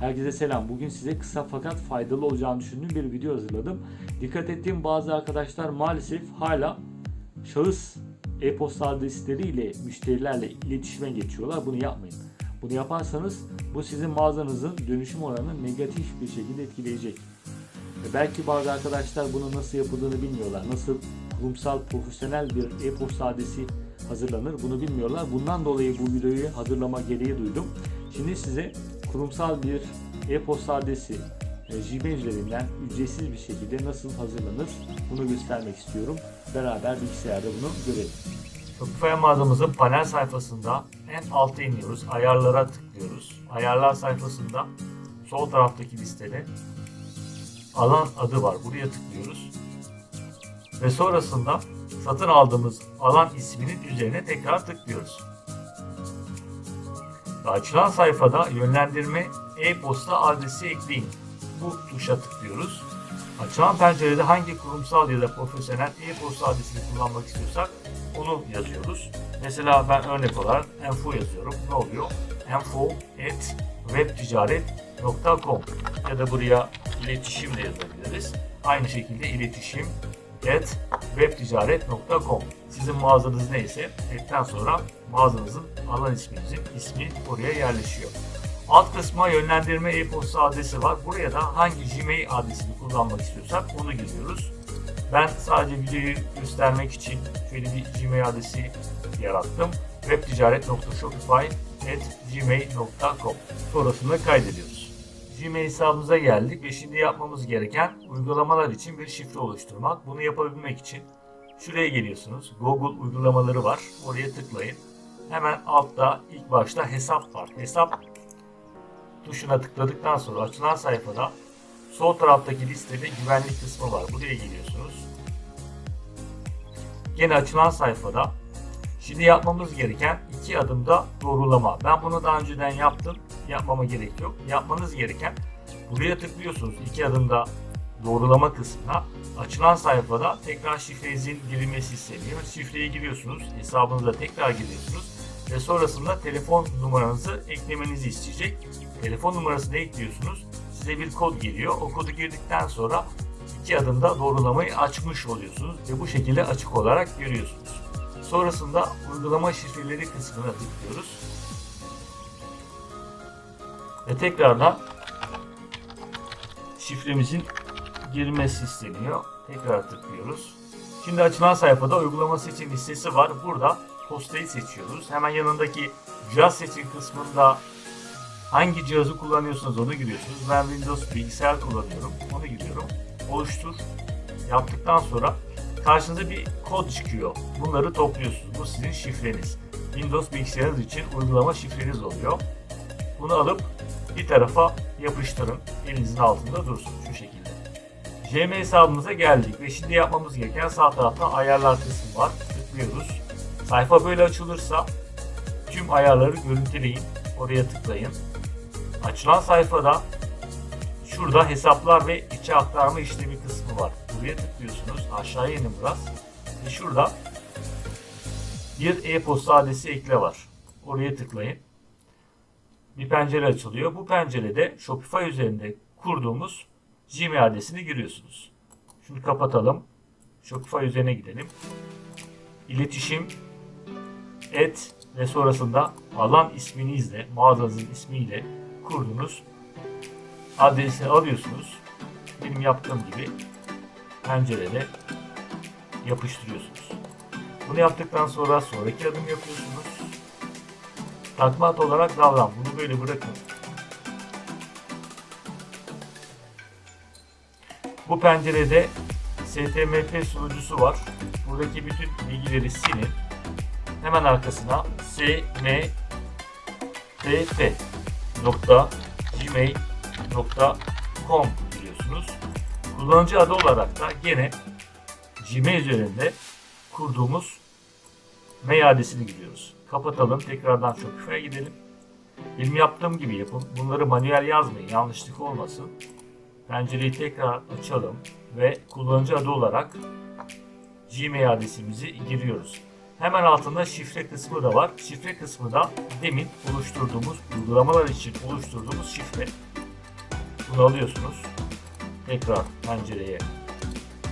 Herkese selam. Bugün size kısa fakat faydalı olacağını düşündüğüm bir video hazırladım. Dikkat ettiğim bazı arkadaşlar maalesef hala şahıs e-posta adresleriyle müşterilerle iletişime geçiyorlar. Bunu yapmayın. Bunu yaparsanız bu sizin mağazanızın dönüşüm oranını negatif bir şekilde etkileyecek. Ve belki bazı arkadaşlar bunun nasıl yapıldığını bilmiyorlar. Nasıl kurumsal profesyonel bir e-posta adresi hazırlanır bunu bilmiyorlar. Bundan dolayı bu videoyu hazırlama gereği duydum. Şimdi size kurumsal bir e-posta adresi Gmail üzerinden ücretsiz bir şekilde nasıl hazırlanır bunu göstermek istiyorum. Beraber bilgisayarda bunu görelim. Shopify mağazamızın panel sayfasında en alta iniyoruz. Ayarlara tıklıyoruz. Ayarlar sayfasında sol taraftaki listede alan adı var. Buraya tıklıyoruz. Ve sonrasında satın aldığımız alan isminin üzerine tekrar tıklıyoruz. Açılan sayfada yönlendirme e-posta adresi ekleyin. Bu tuşa tıklıyoruz. Açılan pencerede hangi kurumsal ya da profesyonel e-posta adresini kullanmak istiyorsak onu yazıyoruz. Mesela ben örnek olarak info yazıyorum. Ne oluyor? info at webticaret.com ya da buraya iletişim de yazabiliriz. Aynı şekilde iletişim webticaret.com Sizin mağazanız neyse etten sonra mağazanızın alan isminizin ismi oraya yerleşiyor. Alt kısma yönlendirme e-posta adresi var. Buraya da hangi Gmail adresini kullanmak istiyorsak onu giriyoruz. Ben sadece videoyu göstermek için şöyle bir Gmail adresi yarattım. webticaret.shopify.gmail.com Sonrasında kaydediyoruz. Gmail hesabımıza geldik ve şimdi yapmamız gereken uygulamalar için bir şifre oluşturmak. Bunu yapabilmek için şuraya geliyorsunuz. Google uygulamaları var. Oraya tıklayın. Hemen altta ilk başta hesap var. Hesap tuşuna tıkladıktan sonra açılan sayfada sol taraftaki listede güvenlik kısmı var. Buraya geliyorsunuz. Yine açılan sayfada şimdi yapmamız gereken iki adımda doğrulama. Ben bunu daha önceden yaptım. Yapmama gerek yok. Yapmanız gereken buraya tıklıyorsunuz. iki adımda doğrulama kısmına. Açılan sayfada tekrar şifrenizin girilmesi isteniyor. Şifreyi giriyorsunuz. Hesabınıza tekrar giriyorsunuz. Ve sonrasında telefon numaranızı eklemenizi isteyecek. Telefon numarasını ekliyorsunuz. Size bir kod geliyor. O kodu girdikten sonra iki adımda doğrulamayı açmış oluyorsunuz. Ve bu şekilde açık olarak görüyorsunuz. Sonrasında uygulama şifreleri kısmına tıklıyoruz. Ve tekrardan şifremizin girmesi isteniyor. Tekrar tıklıyoruz. Şimdi açılan sayfada uygulama seçim listesi var. Burada postayı seçiyoruz. Hemen yanındaki cihaz seçim kısmında hangi cihazı kullanıyorsanız onu giriyorsunuz. Ben Windows bilgisayar kullanıyorum. Onu giriyorum. Oluştur. Yaptıktan sonra karşınıza bir kod çıkıyor. Bunları topluyorsunuz. Bu sizin şifreniz. Windows bilgisayarınız için uygulama şifreniz oluyor. Bunu alıp bir tarafa yapıştırın. Elinizin altında dursun şu şekilde. Gmail hesabımıza geldik ve şimdi yapmamız gereken sağ tarafta ayarlar kısmı var. Tıklıyoruz. Sayfa böyle açılırsa tüm ayarları görüntüleyin. Oraya tıklayın. Açılan sayfada şurada hesaplar ve içe aktarma işlemi kısmı var. Buraya tıklıyorsunuz. Aşağıya inin biraz. Ve şurada bir e-posta adresi ekle var. Oraya tıklayın. Bir pencere açılıyor. Bu pencerede Shopify üzerinde kurduğumuz Gmail adresini giriyorsunuz. Şunu kapatalım. Shopify üzerine gidelim. İletişim et ve sonrasında alan isminizle, mağazanızın ismiyle kurduğunuz adresi alıyorsunuz. Benim yaptığım gibi pencerede yapıştırıyorsunuz. Bunu yaptıktan sonra sonraki adım yapıyorsunuz. Takmat olarak davran. Bunu böyle bırakın. Bu pencerede STMP sunucusu var. Buradaki bütün bilgileri silin. Hemen arkasına smpp.gmail.com giriyorsunuz. Kullanıcı adı olarak da gene Gmail üzerinde kurduğumuz mail adresini giriyoruz. Kapatalım. Tekrardan Shopify'a gidelim. Benim yaptığım gibi yapın. Bunları manuel yazmayın. Yanlışlık olmasın. Pencereyi tekrar açalım ve kullanıcı adı olarak Gmail adresimizi giriyoruz. Hemen altında şifre kısmı da var. Şifre kısmı da demin oluşturduğumuz uygulamalar için oluşturduğumuz şifre. Şunu alıyorsunuz. Tekrar pencereye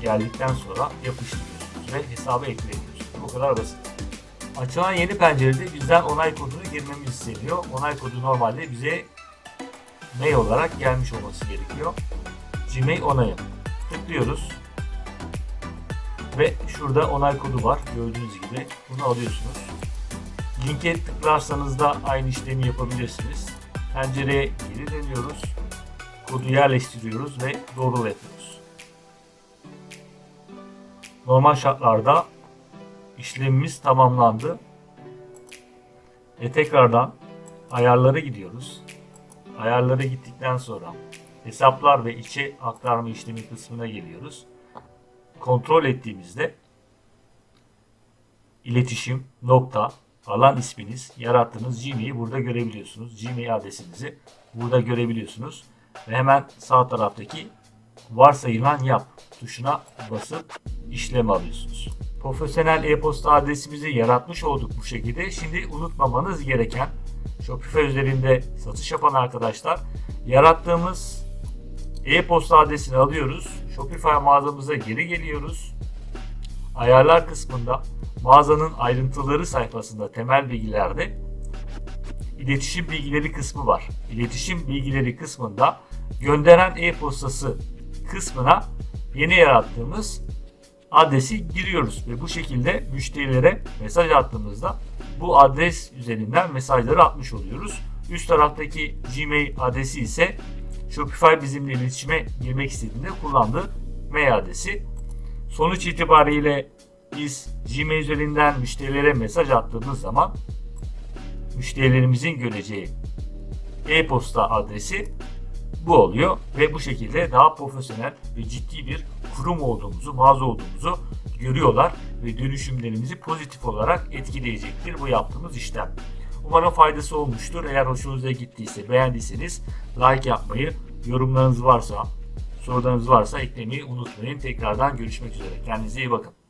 geldikten sonra yapıştırıyorsunuz ve hesaba ekliyorsunuz. Bu kadar basit. Açılan yeni pencerede bizden onay kodunu girmemiz isteniyor. Onay kodu normalde bize mail olarak gelmiş olması gerekiyor. Gmail onayı. Tıklıyoruz. Ve şurada onay kodu var. Gördüğünüz gibi bunu alıyorsunuz. Linke tıklarsanız da aynı işlemi yapabilirsiniz. Pencereye geri dönüyoruz. Kodu yerleştiriyoruz ve doğrula yapıyoruz. Normal şartlarda işlemimiz tamamlandı. Ve tekrardan ayarlara gidiyoruz. Ayarlara gittikten sonra hesaplar ve içe aktarma işlemi kısmına geliyoruz. Kontrol ettiğimizde iletişim nokta alan isminiz yarattığınız Gmail'i burada görebiliyorsunuz. Gmail adresinizi burada görebiliyorsunuz. Ve hemen sağ taraftaki varsayılan yap tuşuna basıp işlem alıyorsunuz. Profesyonel e-posta adresimizi yaratmış olduk bu şekilde. Şimdi unutmamanız gereken Shopify üzerinde satış yapan arkadaşlar yarattığımız e-posta adresini alıyoruz. Shopify mağazamıza geri geliyoruz. Ayarlar kısmında mağazanın ayrıntıları sayfasında temel bilgilerde iletişim bilgileri kısmı var. İletişim bilgileri kısmında gönderen e-postası kısmına yeni yarattığımız adresi giriyoruz ve bu şekilde müşterilere mesaj attığımızda bu adres üzerinden mesajları atmış oluyoruz. Üst taraftaki Gmail adresi ise Shopify bizimle iletişime girmek istediğinde kullandığı mail adresi. Sonuç itibariyle biz Gmail üzerinden müşterilere mesaj attığımız zaman müşterilerimizin göreceği e-posta adresi bu oluyor ve bu şekilde daha profesyonel ve ciddi bir kurum olduğumuzu, mağaza olduğumuzu görüyorlar ve dönüşümlerimizi pozitif olarak etkileyecektir bu yaptığımız işlem. Umarım faydası olmuştur. Eğer hoşunuza gittiyse, beğendiyseniz like yapmayı, yorumlarınız varsa, sorularınız varsa eklemeyi unutmayın. Tekrardan görüşmek üzere. Kendinize iyi bakın.